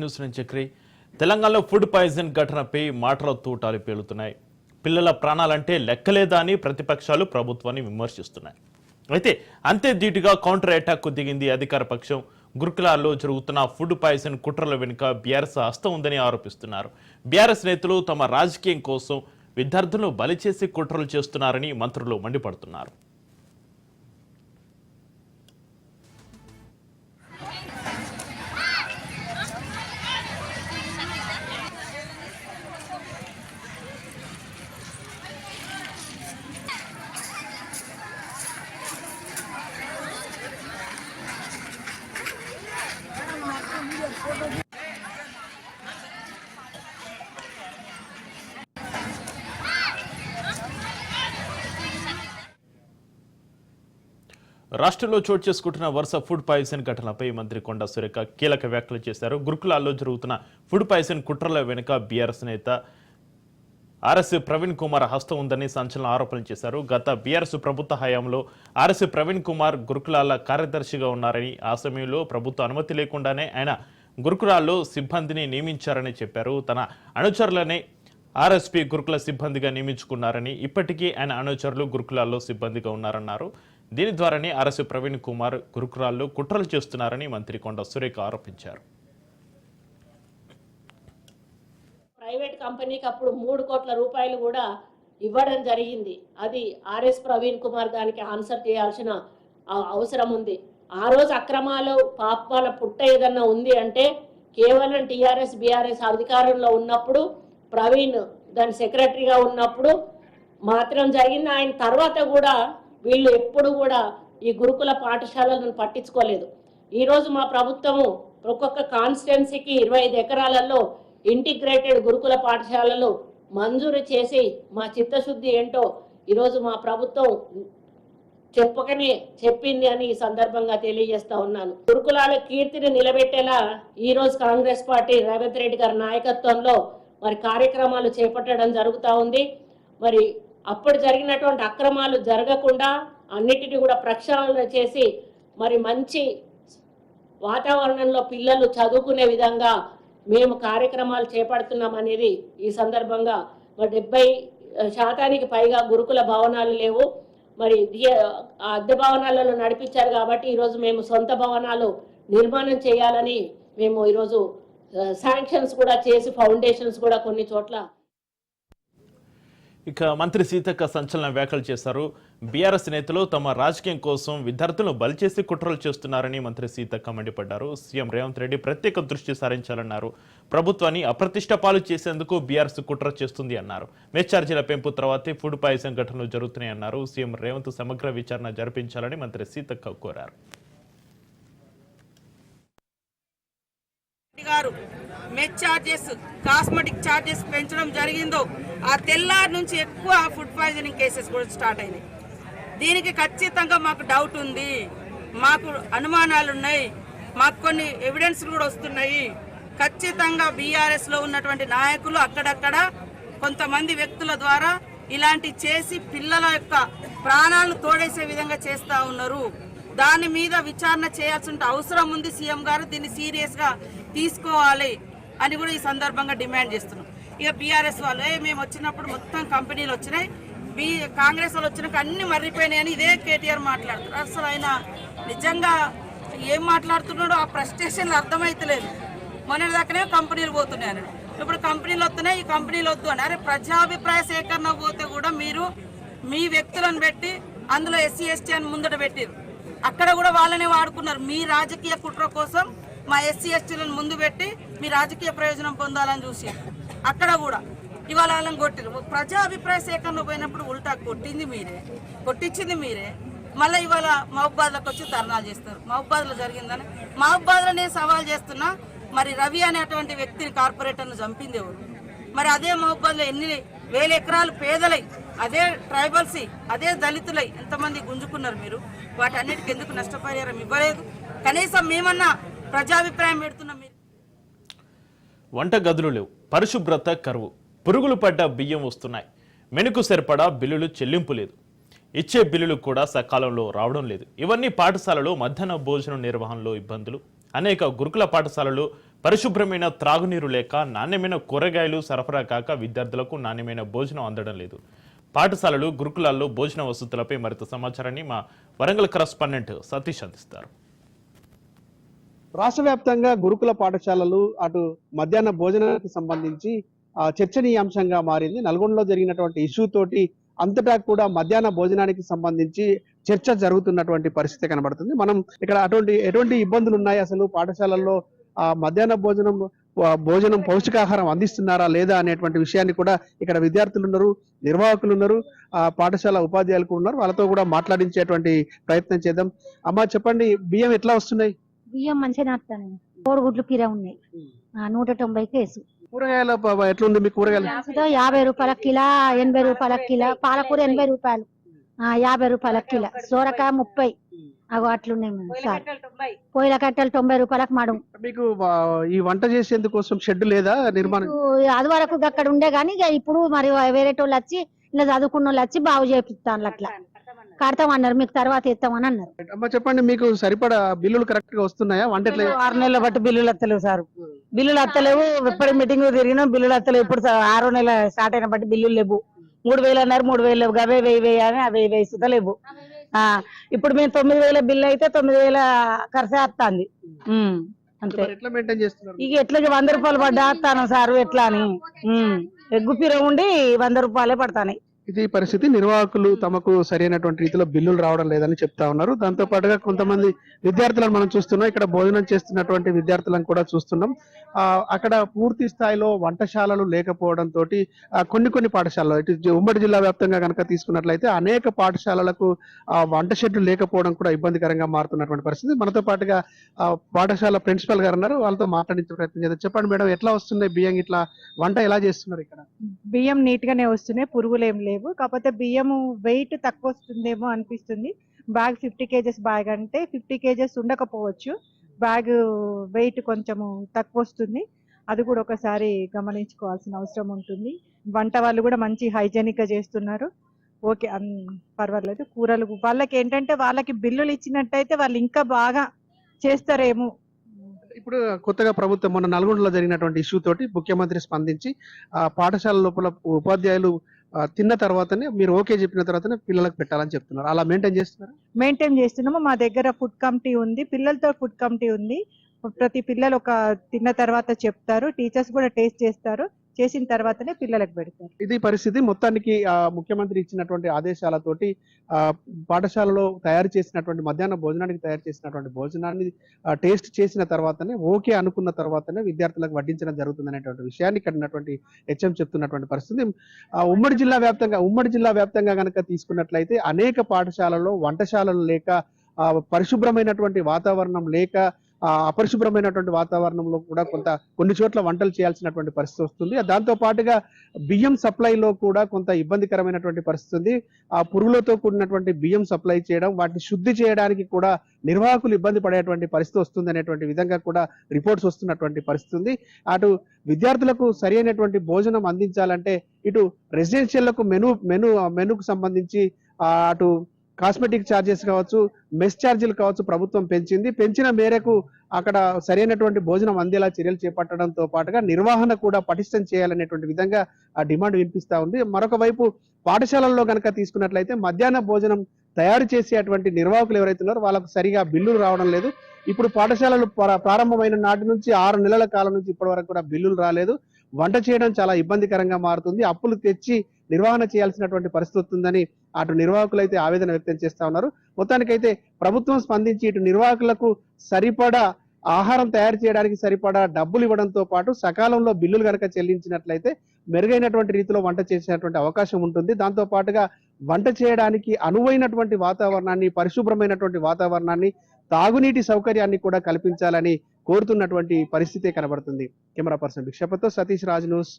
News నుంచి చక్రి తెలంగాణలో food poison ఘటనపై మాటల తూటాలు పేలుతున్నాయి. పిల్లల ప్రాణాలంటే లెక్కలేదా అని ప్రతిపక్షాలు ప్రభుత్వాన్ని విమర్శిస్తున్నాయి. అయితే అంతే ధీటుగా కౌంటర్ అటాక్ దిగింది అధికార పక్షం. గురుకులాల్లో జరుగుతున్న ఫుడ్ పాయిజన్ కుట్రల వెనుక బీఆర్ఎస్ హస్తం ఉందని ఆరోపిస్తున్నారు. బీఆర్ఎస్ నేతలు తమ రాజకీయం కోసం విద్యార్థులను బలి చేసి కుట్రలు చేస్తున్నారని మంత్రులు మండిపడుతున్నారు. రాష్ట్రంలో చోటు చేసుకుంటున్న వరుస ఫుడ్ పాయిజన్ ఘటనపై మంత్రి కొండా సురేఖ కీలక వ్యాఖ్యలు చేశారు. గురుకులాల్లో జరుగుతున్న ఫుడ్ పాయిజన్ కుట్రల వెనుక బీఆర్ఎస్ నేత ఆర్ఎస్ ప్రవీణ్ కుమార్ హస్తం ఉందని సంచలన ఆరోపణలు చేశారు. గత బీఆర్ఎస్ ప్రభుత్వ హయాంలో ఆర్ఎస్ ప్రవీణ్ కుమార్ గురుకులాల కార్యదర్శిగా ఉన్నారని ఆ సమయంలో ప్రభుత్వ అనుమతి లేకుండానే ఆయన గురుకులాల్లో సిబ్బందిని నియమించారని చెప్పారు. తన అనుచరులనే ఆర్ఎస్పీ గురుకుల సిబ్బందిగా నియమించుకున్నారని ఇప్పటికీ ఆయన అనుచరులు గురుకులాల్లో సిబ్బందిగా ఉన్నారన్నారు. దీని ద్వారానే అరసు ప్రవీణ్ కుమార్ గురుకురాల్లో కుట్రలు చేస్తున్నారని మంత్రి కొండ సురేఖ ఆరోపించారు. ప్రైవేట్ కంపెనీకి అప్పుడు మూడు కోట్ల రూపాయలు కూడా ఇవ్వడం జరిగింది. అది ఆర్ఎస్ ప్రవీణ్ కుమార్ దానికి ఆన్సర్ చేయాల్సిన అవసరం ఉంది. ఆ రోజు అక్రమాలు పాపాల పుట్ట ఏదన్నా ఉంది అంటే కేవలం టీఆర్ఎస్ బీఆర్ఎస్ అధికారంలో ఉన్నప్పుడు ప్రవీణ్ దాని సెక్రటరీగా ఉన్నప్పుడు మాత్రం జరిగింది. ఆయన తర్వాత కూడా వీళ్ళు ఎప్పుడు కూడా ఈ గురుకుల పాఠశాలలను పట్టించుకోలేదు. ఈరోజు మా ప్రభుత్వము ఒక్కొక్క కాన్స్టిట్యున్సీకి ఇరవై ఐదు ఎకరాలలో ఇంటిగ్రేటెడ్ గురుకుల పాఠశాలలు మంజూరు చేసి మా చిత్తశుద్ధి ఏంటో ఈరోజు మా ప్రభుత్వం చెప్పకనే చెప్పింది అని ఈ సందర్భంగా తెలియజేస్తా ఉన్నాను. గురుకులాల కీర్తిని నిలబెట్టేలా ఈరోజు కాంగ్రెస్ పార్టీ రేవంత్ రెడ్డి గారి నాయకత్వంలో మరి కార్యక్రమాలు చేపట్టడం జరుగుతూ ఉంది. మరి అప్పుడు జరిగినటువంటి అక్రమాలు జరగకుండా అన్నిటిని కూడా ప్రక్షాళన చేసి మరి మంచి వాతావరణంలో పిల్లలు చదువుకునే విధంగా మేము కార్యక్రమాలు చేపడుతున్నాం అనేది ఈ సందర్భంగా మరి డెబ్బై శాతానికి పైగా గురుకుల భవనాలు లేవు. మరి అద్దె భవనాలలో నడిపించారు కాబట్టి ఈరోజు మేము సొంత భవనాలు నిర్మాణం చేయాలని మేము ఈరోజు శాంక్షన్స్ కూడా చేసి ఫౌండేషన్స్ కూడా కొన్ని చోట్ల ఇక మంత్రి సీతక్క సంచలన వ్యాఖ్యలు చేశారు. బీఆర్ఎస్ నేతలు తమ రాజకీయం కోసం విద్యార్థులను బలి చేసి కుట్రలు చేస్తున్నారని మంత్రి సీతక్క మండిపడ్డారు. సీఎం రేవంత్ రెడ్డి ప్రత్యేక దృష్టి సారించాలన్నారు. ప్రభుత్వాన్ని అప్రతిష్ట పాలు చేసేందుకు బీఆర్ఎస్ కుట్ర చేస్తుంది అన్నారు. మెస్ ఛార్జీల పెంపు తర్వాతే ఫుడ్ పాయిజన్ ఘటనలు జరుగుతున్నాయన్నారు. సీఎం రేవంత్ సమగ్ర విచారణ జరిపించాలని మంత్రి సీతక్క కోరారు రెడ్డి గారు మెచ్ ఛార్జెస్ కాస్మెటిక్ ఛార్జెస్ పెంచడం జరిగిందో ఆ తెల్లారి నుంచి ఎక్కువ ఫుడ్ పాయిజనింగ్ కేసెస్ కూడా స్టార్ట్ అయినాయి. దీనికి ఖచ్చితంగా మాకు డౌట్ ఉంది. మాకు అనుమానాలు ఉన్నాయి. మాకు కొన్ని ఎవిడెన్స్ కూడా వస్తున్నాయి. ఖచ్చితంగా బీఆర్ఎస్లో ఉన్నటువంటి నాయకులు అక్కడక్కడ కొంతమంది వ్యక్తుల ద్వారా ఇలాంటి చేసి పిల్లల యొక్క ప్రాణాలను తోడేసే విధంగా చేస్తూ ఉన్నారు. దాని మీద విచారణ చేయాల్సిన అవసరం ఉంది సీఎం గారు. దీన్ని సీరియస్గా తీసుకోవాలి. అని కూడా ఈ సందర్భంగా డిమాండ్ చేస్తున్నాం. ఇక బీఆర్ఎస్ వాళ్ళు మేము వచ్చినప్పుడు మొత్తం కంపెనీలు వచ్చినాయి. బీ కాంగ్రెస్ వాళ్ళు వచ్చినాక అన్ని మర్రిపోయినాయని ఇదే కేటీఆర్ మాట్లాడుతున్నారు. అసలు ఆయన నిజంగా ఏం మాట్లాడుతున్నాడో ఆ ప్రస్టేషన్లు అర్థమైతలేదు. మొన్నటి దాకానే కంపెనీలు పోతున్నాయని ఇప్పుడు కంపెనీలు వస్తున్నాయి ఈ కంపెనీలు వద్దు అని అరే ప్రజాభిప్రాయ సేకరణ పోతే కూడా మీరు మీ వ్యక్తులను పెట్టి అందులో ఎస్సీ ఎస్టీ అని ముందట పెట్టారు. అక్కడ కూడా వాళ్ళనే వాడుకున్నారు. మీ రాజకీయ కుట్ర కోసం మా ఎస్సీ ఎస్టీలను ముందు పెట్టి మీ రాజకీయ ప్రయోజనం పొందాలని చూసి. అక్కడ కూడా ఇవాళ వాళ్ళని కొట్టిరు. ప్రజా అభిప్రాయ సేకరణ పోయినప్పుడు ఉల్టా కొట్టింది మీరే. కొట్టించింది మీరే. మళ్ళీ ఇవాళ మహబాద్లకు వచ్చి ధర్నాలు చేస్తారు. మహబాద్లో జరిగిందని. మహబాద్లో నేను సవాల్ చేస్తున్నా మరి రవి అనేటువంటి వ్యక్తిని కార్పొరేటర్ను చంపింది ఎవరు? మరి అదే మహబాద్లో ఎన్ని వేల ఎకరాలు పేదలై అదే ట్రైబల్స్ అదే దళితులై ఎంతమంది గుంజుకున్నారు మీరు? వాటన్నిటికి ఎందుకు నష్టపరిహారం ఇవ్వలేదు? కనీసం మేమన్నా ప్రజాభిప్రాయం పెడుతున్నాం. మీరు వంట గదులు లేవు. పరిశుభ్రత కరువు. పురుగులు పడ్డ బియ్యం వస్తున్నాయి. మెనుకు సరిపడా బిల్లులు చెల్లింపు లేదు. ఇచ్చే బిల్లులు కూడా సకాలంలో రావడం లేదు. ఇవన్నీ పాఠశాలలో మధ్యాహ్న భోజనం నిర్వహణలో ఇబ్బందులు. అనేక గురుకుల పాఠశాలలు పరిశుభ్రమైన త్రాగునీరు లేక నాణ్యమైన కూరగాయలు సరఫరా కాక విద్యార్థులకు నాణ్యమైన భోజనం అందడం లేదు. పాఠశాలలు గురుకులాల్లో భోజన వసతులపై మరింత సమాచారాన్ని మా వరంగల్ కరస్పాండెంట్ సతీష్ అందిస్తారు. రాష్ట్ర వ్యాప్తంగా గురుకుల పాఠశాలలు అటు మధ్యాహ్న భోజనానికి సంబంధించి చర్చనీయాంశంగా మారింది. నల్గొండలో జరిగినటువంటి ఇష్యూ తోటి అంతటా కూడా మధ్యాహ్న భోజనానికి సంబంధించి చర్చ జరుగుతున్నటువంటి పరిస్థితి కనబడుతుంది. మనం ఇక్కడ అటువంటి ఎటువంటి ఇబ్బందులు ఉన్నాయి? అసలు పాఠశాలల్లో ఆ మధ్యాహ్న భోజనం భోజనం పౌష్టికాహారం అందిస్తున్నారా లేదా అనేటువంటి విషయాన్ని కూడా ఇక్కడ విద్యార్థులు ఉన్నారు నిర్వాహకులు ఉన్నారు ఆ పాఠశాల ఉపాధ్యాయులు కూడా ఉన్నారు. వాళ్ళతో కూడా మాట్లాడించేటువంటి ప్రయత్నం చేద్దాం. అమ్మా చెప్పండి బియ్యం ఎట్లా వస్తున్నాయి? బియ్యం మంచిగా వస్తాయి. కోడిగుడ్లు కీర ఉన్నాయి. ఆ, నూట తొంభై కేసు కూరగాయల ఎట్లుంది మీ కూరగాయలు? యాభై రూపాయల కిలో ఎనభై రూపాయల కిలో పాలకూర ఎనభై రూపాయలు. ఆ, యాభై రూపాయల కిలో. సోరకాయ ముప్పై. అగో అట్లున్నాయి మేము సార్ పొయ్యిల కట్టెలు తొంభై. రూపాయలకు మడం. మీకు ఈ వంట చేసేందుకోసం షెడ్ లేదా నిర్మాణం? అది వరకు అక్కడ ఉండే కానీ ఇక ఇప్పుడు మరి వేరే వాళ్ళు వచ్చి ఇలా చదువుకున్న వాళ్ళు వచ్చి బాగు చేపిస్తాను అట్లా. కడతామన్నారు మీకు తర్వాత ఇస్తామని అన్నారు. అమ్మ చెప్పండి మీకు సరిపడా బిల్లులు కరెక్ట్గా వస్తున్నాయా? వంట ఎట్లా ఆరు నెలల బట్టి బిల్లులు వస్తలేవు సార్. బిల్లులు వస్తలేవు ఇప్పటి మీటింగ్ తిరిగినా బిల్లులు వస్తలేవు ఇప్పుడు ఆరో నెల స్టార్ట్ అయిన బట్టి బిల్లులు లేవు. మూడు వేలు అన్నారు మూడు వేలు లేవు అవే వెయ్యి వెయ్యి అని అవి వెయ్యి సుత లేవు. ఆ, ఇప్పుడు మేము తొమ్మిది వేల బిల్లు అయితే తొమ్మిది వేల ఖర్చు వస్తుంది అంతే. ఇక ఎట్లా వంద రూపాయలు పడ్డా వస్తాను సారు ఎట్లా అని. ఎగ్గు పిర ఉండి వంద రూపాయలే పడతాయి ఇది పరిస్థితి. నిర్వాహకులు తమకు సరైనటువంటి రీతిలో బిల్లులు రావడం లేదని చెప్తా ఉన్నారు. దాంతో పాటుగా కొంతమంది విద్యార్థులను మనం చూస్తున్నాం. ఇక్కడ భోజనం చేస్తున్నటువంటి విద్యార్థులను కూడా చూస్తున్నాం. అక్కడ పూర్తి స్థాయిలో వంటశాలలు లేకపోవడం తోటి కొన్ని కొన్ని పాఠశాలలు ఇటు ఉమ్మడి జిల్లా వ్యాప్తంగా కనుక తీసుకున్నట్లయితే అనేక పాఠశాలలకు వంట షెడ్లు లేకపోవడం కూడా ఇబ్బందికరంగా మారుతున్నటువంటి పరిస్థితి. మనతో పాటుగా ఆ, పాఠశాల ప్రిన్సిపల్ గారు ఉన్నారు. వాళ్ళతో మాట్లాడించే ప్రయత్నం చేద్దాం. చెప్పండి మేడం ఎట్లా వస్తున్నాయి బియ్యం? ఇట్లా వంట ఎలా చేస్తున్నారు ఇక్కడ? బియ్యం నీట్ గానే వస్తున్నాయి. పురుగులు ఏం లేవు. కాకపోతే బియ్యము వెయిట్ తక్కువ వస్తుందేమో అనిపిస్తుంది. బ్యాగ్ ఫిఫ్టీ కేజెస్ బ్యాగ్ అంటే ఫిఫ్టీ కేజెస్ ఉండకపోవచ్చు. బ్యాగ్ వెయిట్ కొంచెము తక్కువ వస్తుంది అది కూడా ఒకసారి గమనించుకోవాల్సిన అవసరం ఉంటుంది. వంట వాళ్ళు కూడా మంచి హైజెనిక్గా చేస్తున్నారు. ఓకే అన్ పర్వాలేదు. కూరలు వాళ్ళకి ఏంటంటే వాళ్ళకి బిల్లులు ఇచ్చినట్టయితే వాళ్ళు ఇంకా బాగా చేస్తారేమో. ఇప్పుడు కొత్తగా ప్రభుత్వం మొన్న నల్గొండలో జరిగినటువంటి ఇష్యూ తోటి ముఖ్యమంత్రి స్పందించి ఆ పాఠశాల లోపల ఉపాధ్యాయులు తిన్న తర్వాతనే మీరు ఓకే చెప్పిన తర్వాతనే పిల్లలకు పెట్టాలని చెప్తున్నారు. అలా మెయింటైన్ చేస్తున్నారు? మెయింటైన్ చేస్తున్నాము. మా దగ్గర ఫుడ్ కమిటీ ఉంది. పిల్లలతో ఫుడ్ కమిటీ ఉంది. ప్రతి పిల్లలు ఒక తిన్న తర్వాత చెప్తారు. టీచర్స్ కూడా టేస్ట్ చేస్తారు. చేసిన తర్వాతనే పిల్లలకు పెడతారు. ఇది పరిస్థితి మొత్తానికి ముఖ్యమంత్రి ఇచ్చినటువంటి ఆదేశాలతోటి పాఠశాలలో తయారు చేసినటువంటి మధ్యాహ్న భోజనానికి తయారు చేసినటువంటి భోజనాన్ని టేస్ట్ చేసిన తర్వాతనే ఓకే అనుకున్న తర్వాతనే విద్యార్థులకు వడ్డించడం జరుగుతుంది అనేటువంటి విషయాన్ని ఇక్కడ ఉన్నటువంటి హెచ్ఎం చెప్తున్నటువంటి పరిస్థితి. ఉమ్మడి జిల్లా వ్యాప్తంగా ఉమ్మడి జిల్లా వ్యాప్తంగా కనుక తీసుకున్నట్లయితే అనేక పాఠశాలలో వంటశాలలు లేక పరిశుభ్రమైనటువంటి వాతావరణం లేక అపరిశుభ్రమైనటువంటి వాతావరణంలో కూడా కొంత కొన్ని చోట్ల వంటలు చేయాల్సినటువంటి పరిస్థితి వస్తుంది. దాంతో పాటుగా బియ్యం సప్లైలో కూడా కొంత ఇబ్బందికరమైనటువంటి పరిస్థితి ఉంది. ఆ పురుగులతో కూడినటువంటి బియ్యం సప్లై చేయడం వాటిని శుద్ధి చేయడానికి కూడా నిర్వాహకులు ఇబ్బంది పడేటువంటి పరిస్థితి వస్తుంది అనేటువంటి విధంగా కూడా రిపోర్ట్స్ వస్తున్నటువంటి పరిస్థితి ఉంది. అటు విద్యార్థులకు సరి అయినటువంటి భోజనం అందించాలంటే ఇటు రెసిడెన్షియల్లకు మెను మెను మెనుకు సంబంధించి అటు కాస్మెటిక్ ఛార్జెస్ కావచ్చు మెస్ ఛార్జీలు కావచ్చు ప్రభుత్వం పెంచింది. పెంచిన మేరకు అక్కడ సరైనటువంటి భోజనం అందేలా చర్యలు చేపట్టడంతో పాటుగా నిర్వహణ కూడా పటిష్టం చేయాలనేటువంటి విధంగా ఆ డిమాండ్ వినిపిస్తూ ఉంది. మరొక వైపు పాఠశాలల్లో కనుక తీసుకున్నట్లయితే మధ్యాహ్న భోజనం తయారు చేసేటువంటి నిర్వాహకులు ఎవరైతే ఉన్నారో వాళ్ళకు సరిగా బిల్లులు రావడం లేదు. ఇప్పుడు పాఠశాలలు ప్రారంభమైన నాటి నుంచి ఆరు నెలల కాలం నుంచి ఇప్పటి వరకు కూడా బిల్లులు రాలేదు. వంట చేయడం చాలా ఇబ్బందికరంగా మారుతుంది. అప్పులు తెచ్చి నిర్వహణ చేయాల్సినటువంటి పరిస్థితి వస్తుందని అటు నిర్వాహకులు అయితే ఆవేదన వ్యక్తం చేస్తా ఉన్నారు. మొత్తానికైతే ప్రభుత్వం స్పందించి ఇటు నిర్వాహకులకు సరిపడా ఆహారం తయారు చేయడానికి సరిపడా డబ్బులు ఇవ్వడంతో పాటు సకాలంలో బిల్లులు కనుక చెల్లించినట్లయితే మెరుగైనటువంటి రీతిలో వంట చేసేటువంటి అవకాశం ఉంటుంది. దాంతో పాటుగా వంట చేయడానికి అనువైనటువంటి వాతావరణాన్ని పరిశుభ్రమైనటువంటి వాతావరణాన్ని తాగునీటి సౌకర్యాన్ని కూడా కల్పించాలని కోరుతున్నటువంటి పరిస్థితే కనబడుతుంది. కెమెరా పర్సన్ బిక్షపతో సతీష్ రాజ్ న్యూస్